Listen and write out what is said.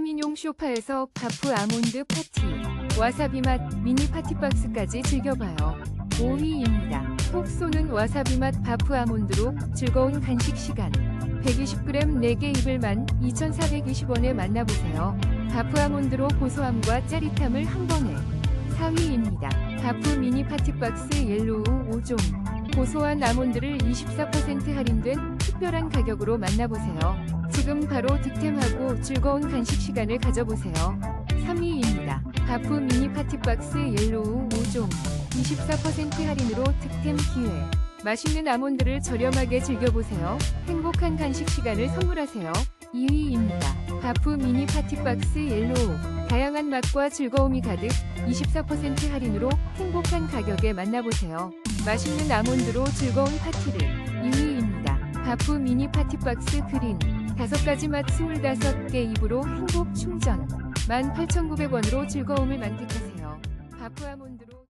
3인용 쇼파에서 바프 아몬드 파티, 와사비 맛 미니 파티 박스까지 즐겨봐요. 5위입니다. 톡 쏘는 와사비 맛 바프 아몬드로 즐거운 간식 시간. 120g 4개 입을만 2,420원에 만나보세요. 바프 아몬드로 고소함과 짜릿함을 한 번에. 4위입니다. 바프 미니 파티 박스 옐로우 5종. 고소한 아몬드를 24% 할인된 특별한 가격으로 만나보세요. 지금 바로 득템하고 즐거운 간식 시간을 가져보세요. 3위입니다. 바프 미니 파티 박스 옐로우 5종. 24% 할인으로 득템 기회. 맛있는 아몬드를 저렴하게 즐겨보세요. 행복한 간식 시간을 선물하세요. 2위입니다. 바프 미니 파티 박스 옐로우. 다양한 맛과 즐거움이 가득 24% 할인으로 행복한 가격에 만나보세요. 맛있는 아몬드로 즐거운 파티를 2위입니 다. 바프 미니 파티 박스 그린 5가지 맛 25개 입으로 행복 충전 18,900원으로 즐거움을 만끽하세요. 바프 아몬드로